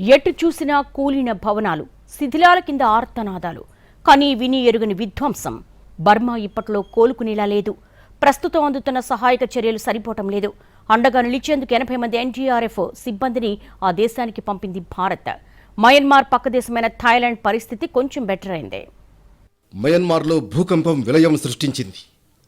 ఎటు చూసినా కూలిన భవనాలు శిథిలాల కింద ఆర్తనాదాలు. కానీ విని ఎరుగని విధ్వంసం. బర్మా ఇప్పట్లో కోలుకునేలా లేదు. ప్రస్తుతం అందుతున్న సహాయక చర్యలు సరిపోవటం లేదు. అండగా నిలిచేందుకు ఎనభై మంది ఎన్డీఆర్ఎఫ్ సిబ్బందిని ఆ దేశానికి పంపింది భారత్. మయన్మార్ పక్కదేశమైన థాయిలాండ్ పరిస్థితి కొంచెం బెటర్ అయింది. మయన్మార్లో భూకంపం విలయం సృష్టించింది.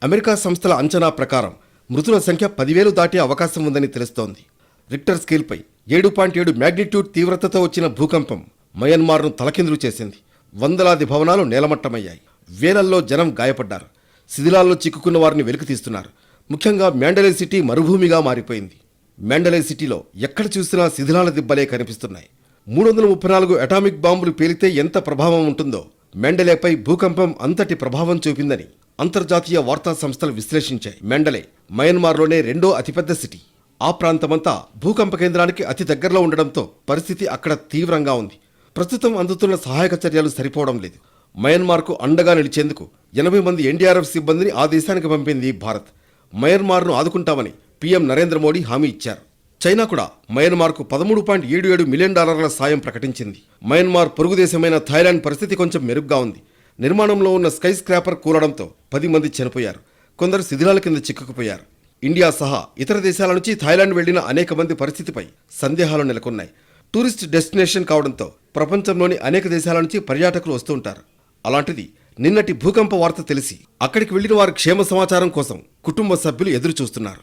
అమెరికా సంస్థల అంచనా ప్రకారం మృతుల సంఖ్య పదివేలు దాటే అవకాశం ఉందని తెలుస్తోంది. రిక్టర్ స్కేల్పై ఏడు పాయింట్ ఏడు మ్యాగ్నిట్యూడ్ తీవ్రతతో వచ్చిన భూకంపం మయన్మార్ను తలకిందులు చేసింది. వందలాది భవనాలు నేలమట్టమయ్యాయి. వేలల్లో జనం గాయపడ్డారు. శిథిలాల్లో చిక్కుకున్న వారిని వెలికి తీస్తున్నారు. ముఖ్యంగా మ్యాండలే సిటీ మరుభూమిగా మారిపోయింది. మ్యాండలే సిటీలో ఎక్కడ చూసినా శిథిలాల దిబ్బలే కనిపిస్తున్నాయి. మూడు వందల ముప్పై నాలుగు అటామిక్ బాంబులు పేలితే ఎంత ప్రభావం ఉంటుందో మెండలేపై భూకంపం అంతటి ప్రభావం చూపిందని అంతర్జాతీయ వార్తా సంస్థలు విశ్లేషించాయి. మెండలే మయన్మార్లోనే రెండో అతిపెద్ద సిటీ. ఆ ప్రాంతమంతా భూకంప కేంద్రానికి అతి దగ్గరలో ఉండడంతో పరిస్థితి అక్కడ తీవ్రంగా ఉంది. ప్రస్తుతం అందుతున్న సహాయక చర్యలు సరిపోవడం లేదు. మయన్మార్కు అండగా నిలిచేందుకు ఎనభై మంది ఎన్డీఆర్ఎఫ్ సిబ్బందిని ఆ దేశానికి పంపింది భారత్. మయన్మార్ను ఆదుకుంటామని పీఎం నరేంద్ర మోడీ హామీ ఇచ్చారు. చైనా కూడా మయన్మార్కు పదమూడు పాయింట్ ఏడు ఏడు మిలియన్ డాలర్ల సాయం ప్రకటించింది. మయన్మార్ పొరుగు దేశమైన థాయిలాండ్ పరిస్థితి కొంచెం మెరుగ్గా ఉంది. నిర్మాణంలో ఉన్న స్కై స్క్రాపర్ కూలడంతో పది మంది చనిపోయారు. కొందరు శిథిలాల కింద చిక్కుకుపోయారు. ఇండియా సహా ఇతర దేశాల నుంచి థాయిలాండ్ వెళ్ళిన అనేక మంది పరిస్థితిపై సందేహాలు నెలకొన్నాయి. టూరిస్ట్ డెస్టినేషన్ కావడంతో ప్రపంచంలోని అనేక దేశాల నుంచి పర్యాటకులు వస్తూ ఉంటారు. అలాంటిది నిన్నటి భూకంప వార్త తెలిసి అక్కడికి వెళ్ళిన వారి క్షేమ సమాచారం కోసం కుటుంబ సభ్యులు ఎదురు చూస్తున్నారు